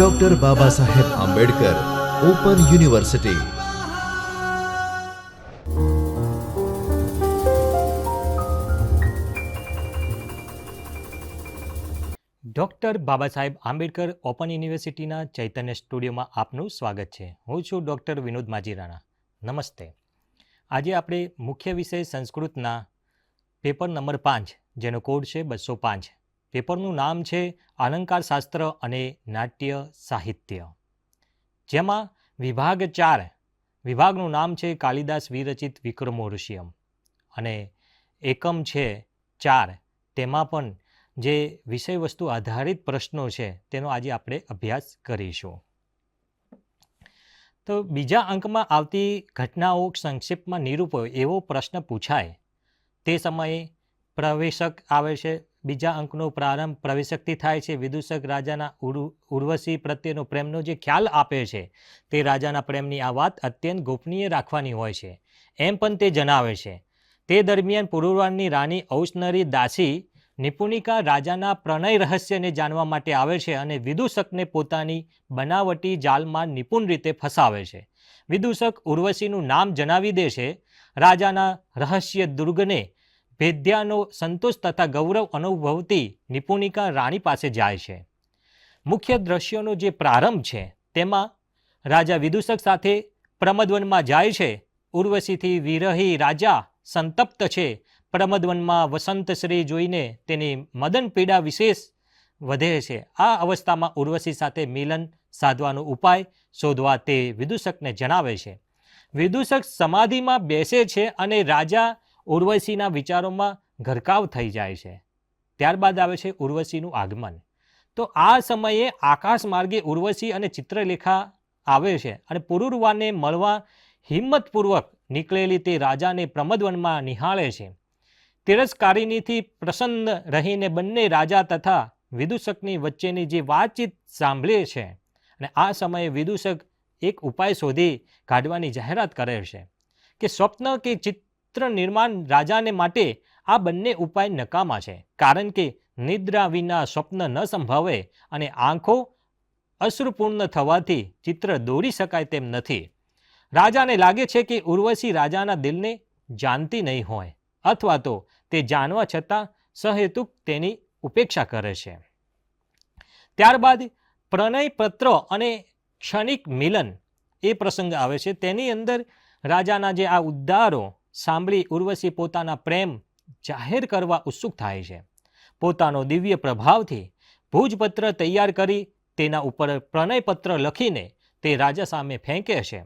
Doctor Baba Saheb Ambedkar open university doctor Baba Saheb Ambedkar open યુનિવર્સિટીના ચૈતન્ય સ્ટુડિયોમાં આપનું સ્વાગત છે. હું છું ડૉક્ટર વિનોદ માજીરાણા. નમસ્તે. આજે આપણે મુખ્ય વિષય સંસ્કૃતના પેપર નંબર પાંચ, જેનો કોડ છે બસો પાંચ પેપરનું નામ છે અલંકાર શાસ્ત્ર અને નાટ્ય સાહિત્ય. જેમાં વિભાગ ચાર, વિભાગનું નામ છે કાલિદાસ વિરચિત વિક્રમોર્ષિયમ અને એકમ છે ચાર. તેમાં પણ જે વિષય વસ્તુ આધારિત પ્રશ્નો છે તેનો આજે આપણે અભ્યાસ કરીશું. તો બીજા અંકમાં આવતી ઘટનાઓ સંક્ષિપ્તમાં નિરૂપો એવો પ્રશ્ન પૂછાય. તે સમયે પ્રવેશક આવે છે બીજા અંકનો પ્રારંભ પ્રવેશકથી થાય છે. વિદૂષક રાજાના ઉર્વશી પ્રત્યેનો પ્રેમનો જે ખ્યાલ આપે છે, તે રાજાના પ્રેમની આ વાત અત્યંત ગોપનીય રાખવાની હોય છે. એમ પણ તે જણાવે છે. તે દરમિયાન પુરુરવાની રાણી ઔસનરી દાસી નિપુણિકા રાજાના પ્રણય રહસ્યને જાણવા માટે આવે છે અને વિદૂષકને પોતાની બનાવટી જાલમાં નિપુણ રીતે ફસાવે છે. વિદૂષક ઉર્વશીનું નામ જણાવી દે છે. રાજાના રહસ્ય દુર્ગને ભેદ્યાનો સંતોષ તથા ગૌરવ અનુભવતી નિપુણિકા રાણી પાસે જાય છે. મુખ્ય દ્રશ્યોનો જે પ્રારંભ છે, તેમાં રાજા વિદૂષક સાથે પ્રમદવનમાં જાય છે. ઉર્વશીથી વિરહી રાજા સંતપ્ત છે. પ્રમદવનમાં વસંતશ્રી જોઈને તેની મદન પીડા વિશેષ વધે છે. આ અવસ્થામાં ઉર્વશી સાથે મિલન સાધવાનો ઉપાય શોધવા તે વિદૂષકને જણાવે છે. વિદૂષક સમાધિમાં બેસે છે અને રાજા ઉર્વશીના વિચારોમાં ઘરકાવ થઈ જાય છે. ત્યારબાદ આવે છે ઉર્વશીનું આગમન. તો આ સમયે આકાશ માર્ગે ઉર્વશી અને ચિત્રલેખા આવે છે અને પુરુરવાને મળવા હિંમતપૂર્વક નીકળેલી તે રાજાને પ્રમદવનમાં નિહાળે છે. તિરસ્કારિણીથી પ્રસન્ન રહીને બંને રાજા તથા વિદૂષકની વચ્ચેની જે વાતચીત સાંભળે છે અને આ સમયે વિદૂષક એક ઉપાય શોધી કાઢવાની જાહેરાત કરે છે કે સ્વપ્ન કે ચિત્ર નિર્માણ રાજાને માટે આ બંને ઉપાય નકામા છે. કારણ કે નિદ્રા વિના સ્વપ્ન ન સંભવે અને આંખો અશ્રુપૂર્ણ થવાથી ચિત્ર દોરી શકાય તેમ નથી. રાજાને લાગે છે કે ઉર્વશી રાજાના દિલને જાણતી નહીં હોય, અથવા તો તે જાણવા છતાં સહેતુક તેની ઉપેક્ષા કરે છે. ત્યારબાદ પ્રણય પત્ર અને ક્ષણિક મિલન એ પ્રસંગ આવે છે. તેની અંદર રાજાના જે આ ઉદ્ગારો સાંભળી ઉર્વશી પોતાના પ્રેમ જાહેર કરવા ઉત્સુક થાય છે. પોતાનો દિવ્ય પ્રભાવથી ભુજપત્ર તૈયાર કરી તેના ઉપર પ્રણયપત્ર લખીને તે રાજા સામે ફેંકે છે.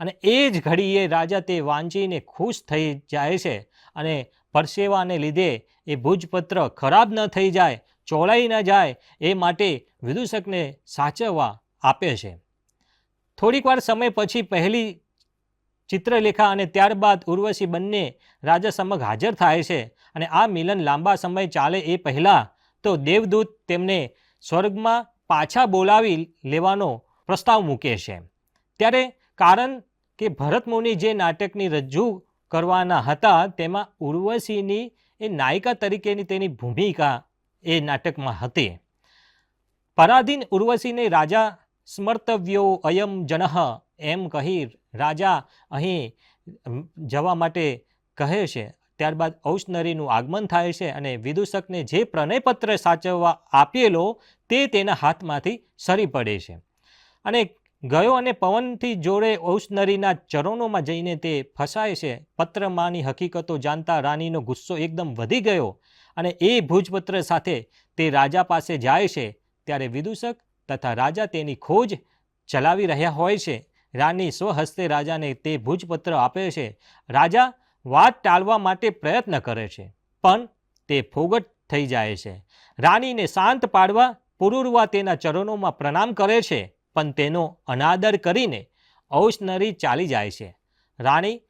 અને એ જ ઘડીએ રાજા તે વાંચીને ખુશ થઈ જાય છે અને પરસેવાને લીધે એ ભુજપત્ર ખરાબ ન થઈ જાય, ચોળાઈ ન જાય એ માટે વિદૂષકને સાચવવા આપે છે. થોડીક વાર સમય પછી પહેલી ચિત્રલેખા અને ત્યારબાદ ઉર્વશી બંને રાજા સમક્ષ હાજર થાય છે અને આ મિલન લાંબા સમય ચાલે એ પહેલાં તો દેવદૂત તેમને સ્વર્ગમાં પાછા બોલાવી લેવાનો પ્રસ્તાવ મૂકે છે. ત્યારે કારણ કે ભરતમુનિ જે નાટકની રજૂ કરવાના હતા તેમાં ઉર્વશીની એ નાયિકા તરીકેની તેની ભૂમિકા એ નાટકમાં હતી. પરાધીન ઉર્વશીને રાજા સ્મર્તવ્યો અયમ જનહ એમ કહી રાજા અહીં જવા માટે કહે છે, ત્યારબાદ ઔષનરીનું આગમન થાય છે અને વિદૂષકને જે પ્રણયપત્ર સાચવવા આપેલો તે તેના હાથમાંથી સરી પડે છે. અને ગયો અને પવનથી જોડે ઔષનરીના ચરણોમાં જઈને તે ફસાય છે. પત્રમાંની હકીકતો જાણતા રાણીનો ગુસ્સો એકદમ વધી ગયો અને એ ભુજપત્ર સાથે તે રાજા પાસે જાય છે, ત્યારે વિદૂષક તથા રાજા તેની ખોજ ચલાવી રહ્યા હોય છે. રાણી સ્વહસ્તે રાજાને તે ભુજપત્ર આપે છે. રાજા વાત ટાળવા માટે પ્રયત્ન કરે છે, પણ તે ફોગટ થઈ જાય છે. રાણીને શાંત પાડવા પુરુરવા તેના ચરણોમાં પ્રણામ કરે છે, પણ તેનો અનાદર કરીને ઔષનરી ચાલી જાય છે. રાણી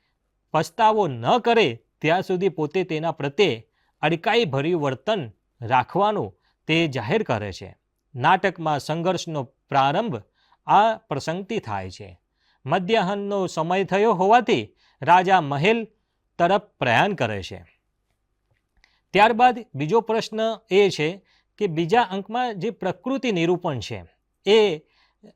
પસ્તાવો ન કરે ત્યાં સુધી પોતે તેના પ્રત્યે અડકાઈ ભર્યું વર્તન રાખવાનું તે જાહેર કરે છે. નાટકમાં સંઘર્ષનો પ્રારંભ આ પ્રસંગથી થાય છે. મધ્યાહનનો સમય થયો હોવાથી રાજા મહેલ તરફ પ્રયાણ કરે છે. ત્યારબાદ બીજો પ્રશ્ન એ છે કે બીજા અંકમાં જે પ્રકૃતિ નિરૂપણ છે એ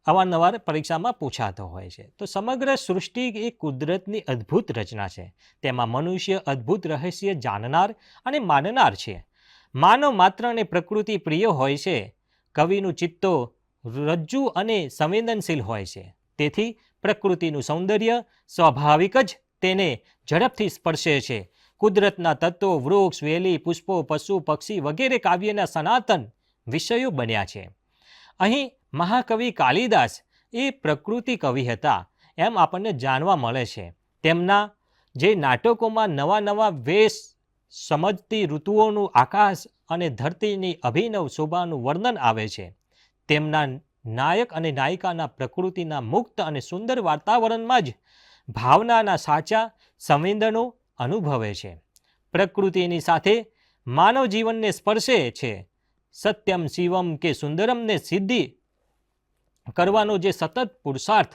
અવારનવાર પરીક્ષામાં પૂછાતો હોય છે. તો સમગ્ર સૃષ્ટિ એ કુદરતની અદ્ભુત રચના છે. તેમાં મનુષ્ય અદ્ભુત રહસ્ય જાણનાર અને માનનાર છે. માનવ માત્રને પ્રકૃતિ પ્રિય હોય છે. કવિનું ચિત્તો રજ્જુ અને સંવેદનશીલ હોય છે. તેથી પ્રકૃતિનું સૌંદર્ય સ્વાભાવિક જ તેને ઝડપથી સ્પર્શે છે. કુદરતના તત્વો, વૃક્ષ, વેલી, પુષ્પો, પશુ, પક્ષી વગેરે કાવ્યના સનાતન વિષયો બન્યા છે. અહીં મહાકવિ કાલિદાસ એ પ્રકૃતિ કવિ હતા એમ આપણને જાણવા મળે છે. તેમના જે નાટકોમાં નવા નવા વેશ સમજતી ઋતુઓનું આકાશ અને ધરતીની અભિનવ શોભાનું વર્ણન આવે છે. તેમના નાયક અને નાયિકાના પ્રકૃતિના મુક્ત અને સુંદર વાતાવરણમાં જ ભાવનાના સાચા સંવેદનો અનુભવે છે. પ્રકૃતિની સાથે માનવ જીવનને સ્પર્શે છે. સત્યમ શિવમ કે સુંદરમને સિદ્ધિ કરવાનો જે સતત પુરુષાર્થ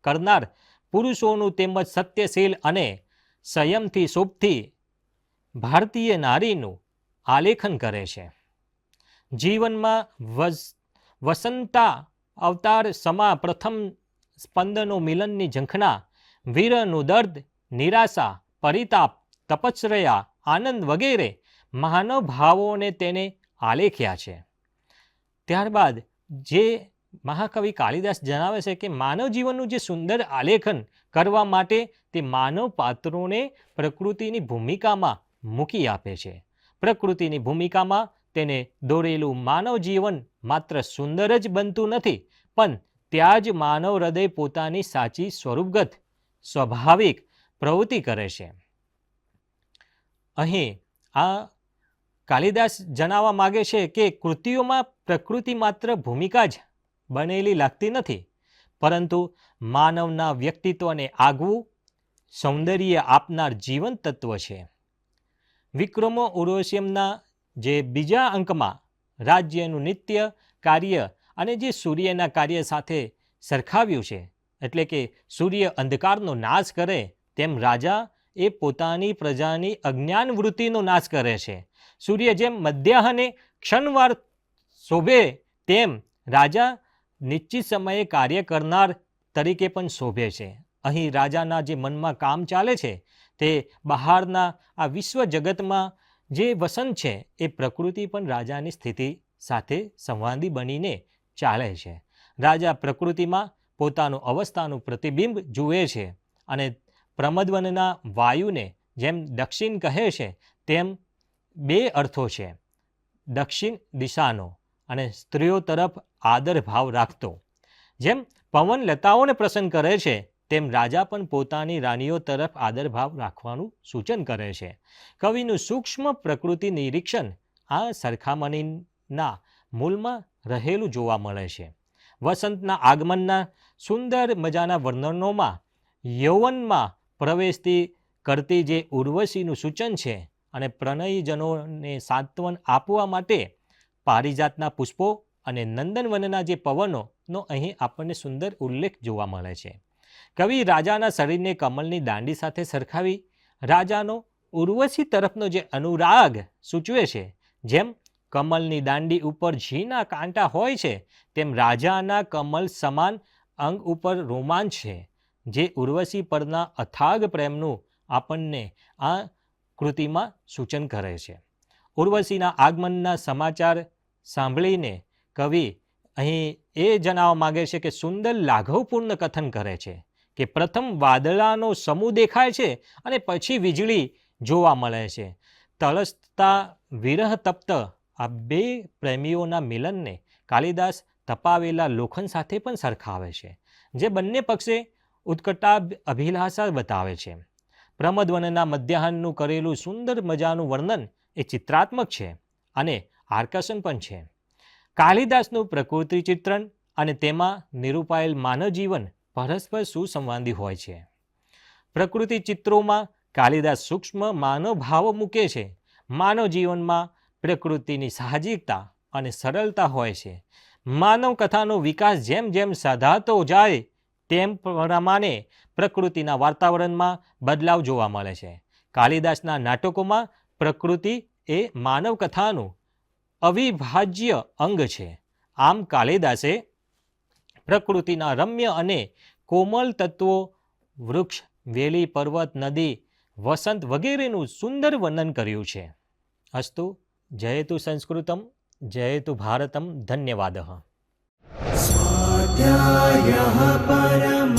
કરનાર પુરુષોનું તેમજ સત્યશીલ અને સંયમથી શોભથી ભારતીય નારીનું આલેખન કરે છે. જીવનમાં વસ વસંતા અવતાર સમા પ્રથમ સ્પંદનો મિલનની ઝંખના, વીરનું દર્દ, નિરાશા, પરિતાપ, તપશ્રયા, આનંદ વગેરે માનવ ભાવોને તેને આલેખ્યા છે. ત્યારબાદ જે મહાકવિ કાલિદાસ જણાવે છે કે માનવ જીવનનું જે સુંદર આલેખન કરવા માટે તે માનવ પાત્રોને પ્રકૃતિની ભૂમિકામાં મૂકી આપે છે. પ્રકૃતિની ભૂમિકામાં તેને દોરેલું માનવ જીવન માત્ર સુંદર જ બનતું નથી, પણ ત્યાં જ માનવ હૃદય પોતાની સાચી સ્વરૂપગત, સ્વાભાવિક પ્રવૃત્તિ કરે છે. અહીં આ કાલિદાસ જણાવવા માગે છે કે કૃતિઓમાં પ્રકૃતિ માત્ર ભૂમિકા જ બનેલી લાગતી નથી, પરંતુ માનવના વ્યક્તિત્વને આગવું, સૌંદર્ય આપનાર જીવન તત્વ છે. વિક્રમો ઉર્વશિયમના જે બીજા અંકમાં રાજ્યનું નિત્ય કાર્ય અને જે સૂર્યના કાર્ય સાથે સરખાવ્યું છે. એટલે કે સૂર્ય અંધકારનો નાશ કરે, તેમ રાજા એ પોતાની પ્રજાની અજ્ઞાન વૃત્તિનો નાશ કરે છે. સૂર્ય જેમ મધ્યાહને ક્ષણવાર શોભે, તેમ રાજા નિશ્ચિત સમયે કાર્ય કરનાર તરીકે પણ શોભે છે. અહીં રાજાના જે મનમાં કામ ચાલે છે, તે બહારના આ વિશ્વ જગતમાં જે વસંત છે, એ પ્રકૃતિ પણ રાજાની સ્થિતિ સાથે સંવાદી બનીને ચાલે છે. રાજા પ્રકૃતિમાં પોતાનું અવસ્થાનું પ્રતિબિંબ જુએ છે અને પ્રમદવનના વાયુને જેમ દક્ષિણ કહે છે, તેમ બે અર્થો છે. દક્ષિણ દિશાનો અને સ્ત્રીઓ તરફ આદર ભાવ રાખતો. જેમ પવન લતાઓને પ્રસન્ન કરે છે તેમ રાજા પણ પોતાની રાણીઓ તરફ આદરભાવ રાખવાનું સૂચન કરે છે. કવિનું સૂક્ષ્મ પ્રકૃતિ નિરીક્ષણ આ સરખામણીના મૂલમાં રહેલું જોવા મળે છે. વસંતના આગમનના સુંદર મજાના વર્ણનોમાં યૌવનમાં પ્રવેશતી કરતી જે ઉર્વશીનું સૂચન છે અને પ્રણયીજનોને સાંત્વન આપવા માટે પારિજાતના પુષ્પો અને નંદનવનના જે પવનોનો અહીં આપણને સુંદર ઉલ્લેખ જોવા મળે છે. કવિ રાજાના શરીરને કમલની દાંડી સાથે સરખાવી, રાજાનો ઉર્વશી તરફનો જે અનુરાગ સૂચવે છે, જેમ કમલની દાંડી ઉપર ઝીના કાંટા હોય છે, તેમ રાજાના કમલ સમાન અંગ ઉપર રોમાંચ છે, જે ઉર્વશી પરના અથાગ પ્રેમનું આપણને આ કૃતિમાં સૂચન કરે છે. ઉર્વશીના આગમનના સમાચાર સાંભળીને કવિ અહીં એ જણાવવા માગે છે કે સુંદર લાઘવપૂર્ણ કથન કરે છે. કે પ્રથમ વાદળાનો સમૂહ દેખાય છે અને પછી વીજળી જોવા મળે છે. તળસતા વિરહ તપ્ત આ બે પ્રેમીઓના મિલનને કાલિદાસ તપાવેલા લોખંડ સાથે પણ સરખાવે છે, જે બંને પક્ષે ઉત્કટા અભિલાષા બતાવે છે. પ્રમદવનના મધ્યાહનનું કરેલું સુંદર મજાનું વર્ણન એ ચિત્રાત્મક છે અને આકર્ષણ પણ છે. કાલિદાસનું પ્રકૃતિ ચિત્રણ અને તેમાં નિરૂપાયેલ માનવ જીવન પરસ્પર સુસંવાદી હોય છે. પ્રકૃતિ ચિત્રોમાં કાલિદાસ સૂક્ષ્મ માનવ ભાવો મૂકે છે. માનવ જીવનમાં પ્રકૃતિની સાહજિકતા અને સરળતા હોય છે. માનવ કથાનો વિકાસ જેમ જેમ સાધાતો જાય, તેમ પ્રમાણે પ્રકૃતિના વાતાવરણમાં બદલાવ જોવા મળે છે. કાલિદાસના નાટકોમાં પ્રકૃતિ એ માનવ કથાનું અવિભાજ્ય અંગ છે. આમ કાલિદાસે પ્રકૃતિના રમ્ય અને કોમલ તત્વો, વૃક્ષ, વેલી, પર્વત, નદી, વસંત વગેરેનું સુંદર વર્ણન કર્યું છે. અસ્તુ જયતુ સંસ્કૃતમ જયતુ ભારતમ, ધન્યવાદ. સ્વાધ્યાય પરમં